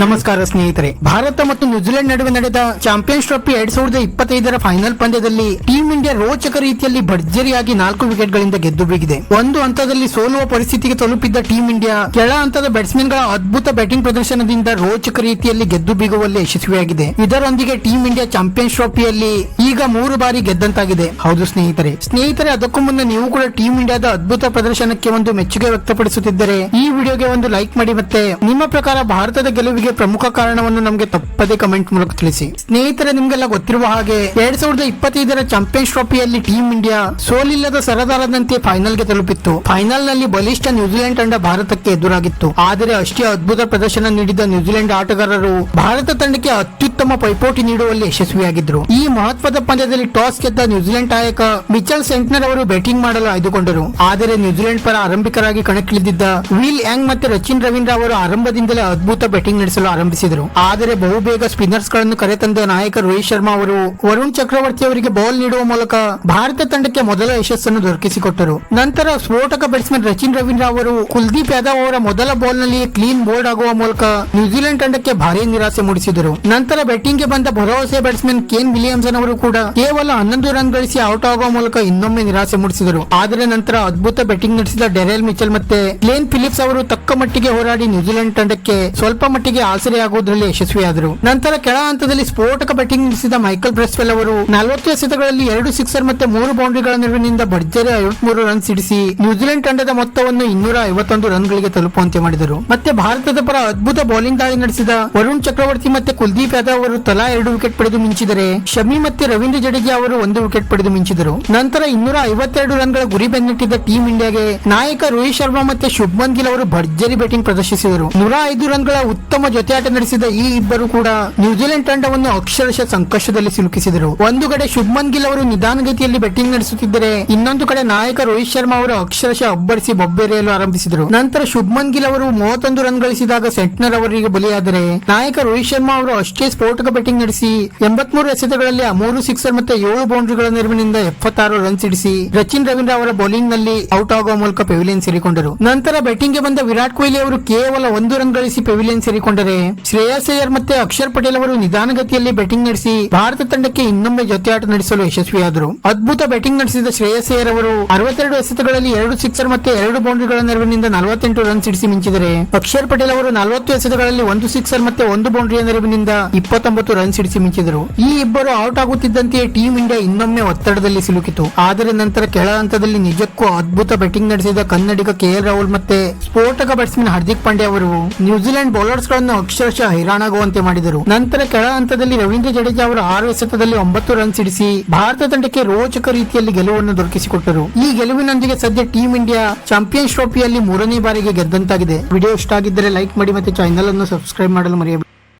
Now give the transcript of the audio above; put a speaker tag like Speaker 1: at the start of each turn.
Speaker 1: ನಮಸ್ಕಾರ ಸ್ನೇಹಿತರೆ. ಭಾರತ ಮತ್ತು ನ್ಯೂಜಿಲೆಂಡ್ ನಡುವೆ ನಡೆದ ಚಾಂಪಿಯನ್ಸ್ ಟ್ರೋಫಿ ಎರಡ್ ಸಾವಿರದ ಇಪ್ಪತ್ತೈದರ ಫೈನಲ್ ಪಂದ್ಯದಲ್ಲಿ ಟೀಂ ಇಂಡಿಯಾ ರೋಚಕ ರೀತಿಯಲ್ಲಿ ಭರ್ಜರಿಯಾಗಿ ನಾಲ್ಕು ವಿಕೆಟ್ಗಳಿಂದ ಗೆದ್ದು ಬೀಗಿದೆ. ಒಂದು ಹಂತದಲ್ಲಿ ಸೋಲುವ ಪರಿಸ್ಥಿತಿಗೆ ತಲುಪಿದ್ದ ಟೀಂ ಇಂಡಿಯಾ ಕೆಳ ಹಂತದ ಬ್ಯಾಟ್ಸ್ಮನ್ಗಳ ಅದ್ಭುತ ಬ್ಯಾಟಿಂಗ್ ಪ್ರದರ್ಶನದಿಂದ ರೋಚಕ ರೀತಿಯಲ್ಲಿ ಗೆದ್ದು ಬೀಗುವಲ್ಲಿ ಯಶಸ್ವಿಯಾಗಿದೆ. ಇದರೊಂದಿಗೆ ಟೀಂ ಇಂಡಿಯಾ ಚಾಂಪಿಯನ್ಸ್ ಟ್ರೋಫಿಯಲ್ಲಿ ಈಗ ಮೂರು ಬಾರಿ ಗೆದ್ದಂತಾಗಿದೆ. ಹೌದು ಸ್ನೇಹಿತರೆ. ಸ್ನೇಹಿತರೆ, ಅದಕ್ಕೂ ಮುನ್ನ ನೀವು ಕೂಡ ಟೀಂ ಇಂಡಿಯಾದ ಅದ್ಭುತ ಪ್ರದರ್ಶನಕ್ಕೆ ಒಂದು ಮೆಚ್ಚುಗೆ ವ್ಯಕ್ತಪಡಿಸುತ್ತಿದ್ದರೆ ಈ ವಿಡಿಯೋಗೆ ಒಂದು ಲೈಕ್ ಮಾಡಿ ಮತ್ತೆ ನಿಮ್ಮ ಪ್ರಕಾರ ಭಾರತದ ಗೆಲುವಿಗೆ ಪ್ರಮುಖ ಕಾರಣವನ್ನು ನಮಗೆ ತಪ್ಪದೆ ಕಮೆಂಟ್ ಮೂಲಕ ತಿಳಿಸಿ. ಸ್ನೇಹಿತರೆ, ನಿಮ್ಗೆಲ್ಲ ಗೊತ್ತಿರುವ ಹಾಗೆ ಎರಡ್ ಸಾವಿರದ ಇಪ್ಪತ್ತೈದರ ಚಾಂಪಿಯನ್ಸ್ ಟ್ರೋಫಿಯಲ್ಲಿ ಟೀಮ್ ಇಂಡಿಯಾ ಸೋಲಿಲ್ಲದ ಸರದಾರದಂತೆ ಫೈನಲ್ಗೆ ತಲುಪಿತ್ತು. ಫೈನಲ್ನಲ್ಲಿ ಬಲಿಷ್ಠ ನ್ಯೂಜಿಲೆಂಡ್ ತಂಡ ಭಾರತಕ್ಕೆ ಎದುರಾಗಿತ್ತು. ಆದರೆ ಅಷ್ಟೇ ಅದ್ಭುತ ಪ್ರದರ್ಶನ ನೀಡಿದ ನ್ಯೂಜಿಲೆಂಡ್ ಆಟಗಾರರು ಭಾರತ ತಂಡಕ್ಕೆ ಅತ್ಯುತ್ತಮ ಪೈಪೋಟಿ ನೀಡುವಲ್ಲಿ ಯಶಸ್ವಿಯಾಗಿದ್ದರು ಈ ಮಹತ್ವದ ಪಂದ್ಯದಲ್ಲಿ ಟಾಸ್ ಗೆದ್ದ ನ್ಯೂಜಿಲೆಂಡ್ ನಾಯಕ ಮಿಚಲ್ ಸೆಂಟ್ನರ್ ಅವರು ಬ್ಯಾಟಿಂಗ್ ಮಾಡಲು ಆಯ್ದುಕೊಂಡರು. ಆದರೆ ನ್ಯೂಜಿಲೆಂಡ್ ಪರ ಆರಂಭಿಕರಾಗಿ ಕಣಕ್ಕಿಳಿದಿದ್ದ ವಿಲ್ ಯಾಂಗ್ ಮತ್ತು ರಚಿನ್ ರವೀಂದ್ರ ಅವರು ಆರಂಭದಿಂದಲೇ ಅದ್ಭುತ ಬ್ಯಾಟಿಂಗ್ ನಡೆಸಲು ಆರಂಭಿಸಿದರು. ಆದರೆ ಬಹುಬೇಗ ಸ್ಪಿನ್ನರ್ಸ್ಗಳನ್ನು ಕರೆತಂದ ನಾಯಕ ರೋಹಿತ್ ಶರ್ಮಾ ಅವರು ವರುಣ್ ಚಕ್ರವರ್ತಿ ಅವರಿಗೆ ಬಾಲ್ ನೀಡುವ ಮೂಲಕ ಭಾರತ ತಂಡಕ್ಕೆ ಮೊದಲ ಯಶಸ್ಸನ್ನು ದೊರಕಿಸಿಕೊಟ್ಟರು. ನಂತರ ಸ್ಫೋಟಕ ಬ್ಯಾಟ್ಸ್ಮನ್ ರಚಿನ್ ರವೀಂದ್ರ ಅವರು ಕುಲ್ದೀಪ್ ಯಾದವ್ ಅವರ ಮೊದಲ ಬಾಲ್ನಲ್ಲಿ ಕ್ಲೀನ್ ಬೋರ್ಡ್ ಆಗುವ ಮೂಲಕ ನ್ಯೂಜಿಲೆಂಡ್ ತಂಡಕ್ಕೆ ಭಾರಿ ನಿರಾಸೆ ಮೂಡಿಸಿದರು. ನಂತರ ಬ್ಯಾಟಿಂಗ್ಗೆ ಬಂದ ಭರವಸೆ ಬ್ಯಾಟ್ಸ್ಮನ್ ಕೇನ್ ವಿಲಿಯಮ್ಸನ್ ಅವರು ಕೂಡ ಕೇವಲ ಹನ್ನೊಂದು ರನ್ ಗಳಿಸಿ ಔಟ್ ಆಗುವ ಮೂಲಕ ಇನ್ನೊಮ್ಮೆ ನಿರಾಸೆ ಮೂಡಿಸಿದರು. ಆದರೆ ನಂತರ ಅದ್ಭುತ ಬ್ಯಾಟಿಂಗ್ ನಡೆಸಿದ ಡೆರೆಲ್ ಮಿಚೆಲ್ ಮತ್ತೆ ಕ್ಲೇನ್ ಫಿಲಿಪ್ಸ್ ಅವರು ತಕ್ಕ ಮಟ್ಟಿಗೆ ಹೋರಾಡಿ ನ್ಯೂಜಿಲೆಂಡ್ ತಂಡಕ್ಕೆ ಸ್ವಲ್ಪ ಮಟ್ಟಿಗೆ ಆಸರೆಯಾಗುವುದರಲ್ಲಿ ಯಶಸ್ವಿಯಾದರು. ನಂತರ ಕೆಳ ಹಂತದಲ್ಲಿ ಸ್ಫೋಟಕ ಬ್ಯಾಟಿಂಗ್ ನಡೆಸಿದ ಮೈಕಲ್ ಬ್ರೆಸ್ವೆಲ್ ಅವರು ನಲವತ್ತು ಎಸೆತಗಳಲ್ಲಿ ಎರಡು ಸಿಕ್ಸರ್ ಮತ್ತೆ ಮೂರು ಬೌಂಡ್ರಿಗಳ ನೆರವಿನಿಂದ ಭರ್ಜರಿ ಐವತ್ಮೂರು ರನ್ ಸಿಡಿಸಿ ನ್ಯೂಜಿಲೆಂಡ್ ತಂಡದ ಮೊತ್ತವನ್ನು ಇನ್ನೂರ ಐವತ್ತೊಂದು ರನ್ ಗಳಿಗೆ ತಲುಪುವಂತೆ ಮಾಡಿದರು. ಮತ್ತೆ ಭಾರತದ ಪರ ಅದ್ಭುತ ಬೌಲಿಂಗ್ ದಾಳಿ ನಡೆಸಿದ ವರುಣ್ ಚಕ್ರವರ್ತಿ ಮತ್ತೆ ಕುಲ್ದೀಪ್ ಯಾದವ್ ಅವರು ತಲಾ ಎರಡು ವಿಕೆಟ್ ಪಡೆದು ಮಿಂಚಿದರೆ, ಶಮಿ ಮತ್ತೆ ರವೀಂದ್ರ ಜಡೇಜಾ ಅವರು ಒಂದು ವಿಕೆಟ್ ಪಡೆದು ಮಿಂಚಿದರು. ನಂತರ ಇನ್ನೂರ ಐವತ್ತೆರಡು ರನ್ಗಳ ಗುರಿ ಬೆನ್ನಟ್ಟಿದ್ದ ಟೀಂ ಇಂಡಿಯಾಗೆ ನಾಯಕ ರೋಹಿತ್ ಶರ್ಮಾ ಮತ್ತೆ ಶುಭ್ಮನ್ ಗಿಲ್ ಅವರು ಭರ್ಜರಿ ಬ್ಯಾಟಿಂಗ್ ಪ್ರದರ್ಶಿಸಿದರು. ನೂರ ಐದು ರನ್ಗಳ ಉತ್ತಮ ಜೊತೆಯಾಟ ನಡೆಸಿದ ಈ ಇಬ್ಬರು ಕೂಡ ನ್ಯೂಜಿಲೆಂಡ್ ತಂಡವನ್ನು ಅಕ್ಷರಶಃ ಸಂಕಷ್ಟದಲ್ಲಿ ಸಿಲುಕಿಸಿದರು. ಒಂದು ಕಡೆ ಶುಭ್ಮನ್ ಗಿಲ್ ಅವರು ನಿಧಾನಗತಿಯಲ್ಲಿ ಬ್ಯಾಟಿಂಗ್ ನಡೆಸುತ್ತಿದ್ದರೆ, ಇನ್ನೊಂದು ಕಡೆ ನಾಯಕ ರೋಹಿತ್ ಶರ್ಮಾ ಅವರು ಅಕ್ಷರಶಃ ಅಬ್ಬರಿಸಿ ಬೊಬ್ಬೆರೆಯಲು ಆರಂಭಿಸಿದರು. ನಂತರ ಶುಭ್ಮನ್ ಗಿಲ್ ಅವರು ಮೂವತ್ತೊಂದು ರನ್ ಗಳಿಸಿದಾಗ ಸೆಂಟ್ನರ್ ಅವರಿಗೆ ಬಲಿಯಾದರೆ, ನಾಯಕ ರೋಹಿತ್ ಶರ್ಮಾ ಅವರು ಅಷ್ಟೇ ಸ್ಫೋಟಕ ಬ್ಯಾಟಿಂಗ್ ನಡೆಸಿ ಎಂಬತ್ಮೂರು ಎಸೆತಗಳಲ್ಲಿ ಮೂರು ಸಿಕ್ಸರ್ ಮತ್ತೆ ಏಳು ಬೌಂಡ್ರಿಗಳ ನೆರವಿನಿಂದ ಎಪ್ಪತ್ತಾರು ರನ್ ಸಿಡಿಸಿ ರಚಿನ್ ರವೀಂದ್ರ ಅವರ ಬೌಲಿಂಗ್ನಲ್ಲಿ ಔಟ್ ಆಗುವ ಮೂಲಕ ಪೆವಿಲಿಯನ್ ಸೇರಿಕೊಂಡರು. ನಂತರ ಬ್ಯಾಟಿಂಗ್ಗೆ ಬಂದ ವಿರಾಟ್ ಕೊಹ್ಲಿ ಅವರು ಕೇವಲ ಒಂದು ರನ್ ಗಳಿಸಿ ಪೆವಿಲಿಯನ್ ಸೇರಿಕೊಂಡರೆ ಶ್ರೇಯಸ್ ಅಯ್ಯರ್ ಮತ್ತೆ ಅಕ್ಷರ್ ಪಟೇಲ್ ಅವರು ನಿಧಾನಗತಿಯಲ್ಲಿ ಬ್ಯಾಟಿಂಗ್ ನಡೆಸಿ ಭಾರತ ತಂಡಕ್ಕೆ ಇನ್ನೊಮ್ಮೆ ಜೊತೆಯಾಟ ನಡೆಸಲು ಯಶಸ್ವಿಯಾದರು. ಅದ್ಭುತ ಬ್ಯಾಟಿಂಗ್ ನಡೆಸಿದ ಶ್ರೇಯಸ್ ಅಯ್ಯರ್ ಅವರು ಅರವತ್ತೆರಡು ಎಸೆತಗಳಲ್ಲಿ ಎರಡು ಸಿಕ್ಸರ್ ಮತ್ತೆ ಎರಡು ಬೌಂಡ್ರಿಗಳ ನೆರವಿನಿಂದ ನಲವತ್ತೆಂಟು ರನ್ ಸಿಡಿಸಿ ಮಿಂಚಿದರೆ ಅಕ್ಷರ್ ಪಟೇಲ್ ಅವರು ನಲವತ್ತು ಎಸೆತಗಳಲ್ಲಿ ಒಂದು ಸಿಕ್ಸರ್ ಮತ್ತೆ ಒಂದು ಬೌಂಡ್ರಿಯ ನೆರವಿನಿಂದ ಇಪ್ಪತ್ತೊಂಬತ್ತು ರನ್ ಸಿಡಿಸಿ ಮಿಂಚಿದರು. ಈ ಇಬ್ಬರು ಔಟ್ ಆಗುತ್ತಿದ್ದಂತೆಯೇ ಟೀಂ ಇಂಡಿಯಾ ಇನ್ನೊಮ್ಮೆ ಒತ್ತಡದಲ್ಲಿ ಸಿಲುಕಿತು. ಆದರೆ ನಂತರ ಕೆಳ ಹಂತದಲ್ಲಿ ನಿಜಕ್ಕೂ ಅದ್ಭುತ ಬ್ಯಾಟಿಂಗ್ ನಡೆಸಿದ ಕನ್ನಡಿಗ ಕೆ ಎಲ್ ರಾಹುಲ್ ಮತ್ತೆ ಸ್ಫೋಟಕ ಬ್ಯಾಟ್ಸ್ಮನ್ ಹಾರ್ದಿಕ್ ಪಾಂಡೆ ಅವರು ನ್ಯೂಜಿಲೆಂಡ್ ಬೌಲರ್ಸ್ಗಳನ್ನು ಅಕ್ಷರಶಃ ಹೈರಾಣಾಗುವಂತೆ ಮಾಡಿದರು. ನಂತರ ಕೆಳ ಹಂತದಲ್ಲಿ ರವೀಂದ್ರ ಜಡೇಜಾ ಅವರು ಆರು ಎಸೆತದಲ್ಲಿ ಒಂಬತ್ತು ರನ್ ಸಿಡಿಸಿ ಭಾರತ ತಂಡಕ್ಕೆ ರೋಚಕ ರೀತಿಯಲ್ಲಿ ಗೆಲುವನ್ನು ದೊರಕಿಸಿಕೊಟ್ಟರು. ಈ ಗೆಲುವಿನೊಂದಿಗೆ ಸದ್ಯ ಟೀಂ ಇಂಡಿಯಾ ಚಾಂಪಿಯನ್ಸ್ ಟ್ರೋಫಿಯಲ್ಲಿ ಮೂರನೇ ಬಾರಿಗೆ ಗೆದ್ದಂತಾಗಿದೆ. ವಿಡಿಯೋ ಇಷ್ಟ ಆಗಿದ್ದರೆ ಲೈಕ್ ಮಾಡಿ ಮತ್ತೆ ಚಾನೆಲ್ ಅನ್ನು ಸಬ್ಸ್ಕ್ರೈಬ್ ಮಾಡಲು ಮರೆಯಬೇಡಿ.